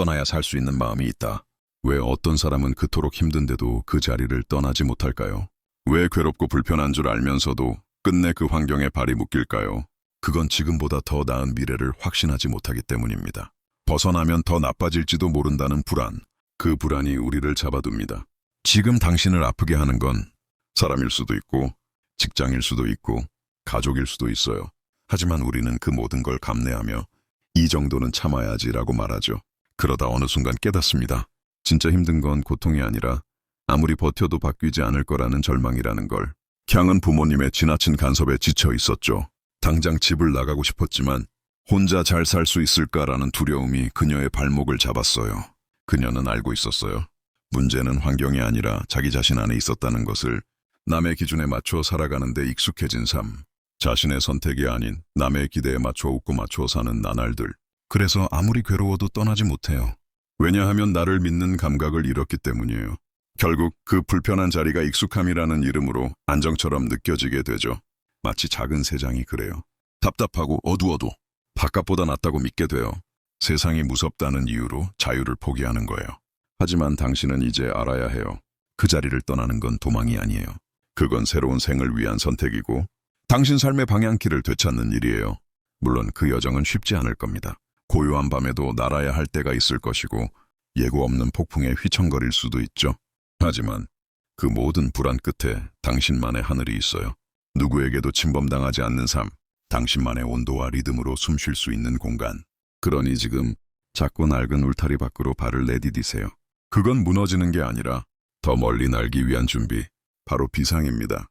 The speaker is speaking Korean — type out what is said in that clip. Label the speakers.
Speaker 1: 떠나야 살 수 있는 마음이 있다. 왜 어떤 사람은 그토록 힘든데도 그 자리를 떠나지 못할까요? 왜 괴롭고 불편한 줄 알면서도 끝내 그 환경에 발이 묶일까요? 그건 지금보다 더 나은 미래를 확신하지 못하기 때문입니다. 벗어나면 더 나빠질지도 모른다는 불안. 그 불안이 우리를 잡아둡니다. 지금 당신을 아프게 하는 건 사람일 수도 있고, 직장일 수도 있고, 가족일 수도 있어요. 하지만 우리는 그 모든 걸 감내하며 이 정도는 참아야지라고 말하죠. 그러다 어느 순간 깨닫습니다. 진짜 힘든 건 고통이 아니라 아무리 버텨도 바뀌지 않을 거라는 절망이라는 걸. 향은 부모님의 지나친 간섭에 지쳐 있었죠. 당장 집을 나가고 싶었지만 혼자 잘 살 수 있을까라는 두려움이 그녀의 발목을 잡았어요. 그녀는 알고 있었어요. 문제는 환경이 아니라 자기 자신 안에 있었다는 것을 남의 기준에 맞춰 살아가는 데 익숙해진 삶. 자신의 선택이 아닌 남의 기대에 맞춰 웃고 맞춰 사는 나날들. 그래서 아무리 괴로워도 떠나지 못해요. 왜냐하면 나를 믿는 감각을 잃었기 때문이에요. 결국 그 불편한 자리가 익숙함이라는 이름으로 안정처럼 느껴지게 되죠. 마치 작은 새장이 그래요. 답답하고 어두워도 바깥보다 낫다고 믿게 돼요. 세상이 무섭다는 이유로 자유를 포기하는 거예요. 하지만 당신은 이제 알아야 해요. 그 자리를 떠나는 건 도망이 아니에요. 그건 새로운 생을 위한 선택이고 당신 삶의 방향키를 되찾는 일이에요. 물론 그 여정은 쉽지 않을 겁니다. 고요한 밤에도 날아야 할 때가 있을 것이고 예고 없는 폭풍에 휘청거릴 수도 있죠. 하지만 그 모든 불안 끝에 당신만의 하늘이 있어요. 누구에게도 침범당하지 않는 삶, 당신만의 온도와 리듬으로 숨 쉴 수 있는 공간. 그러니 지금 작고 낡은 울타리 밖으로 발을 내디디세요. 그건 무너지는 게 아니라 더 멀리 날기 위한 준비, 바로 비상입니다.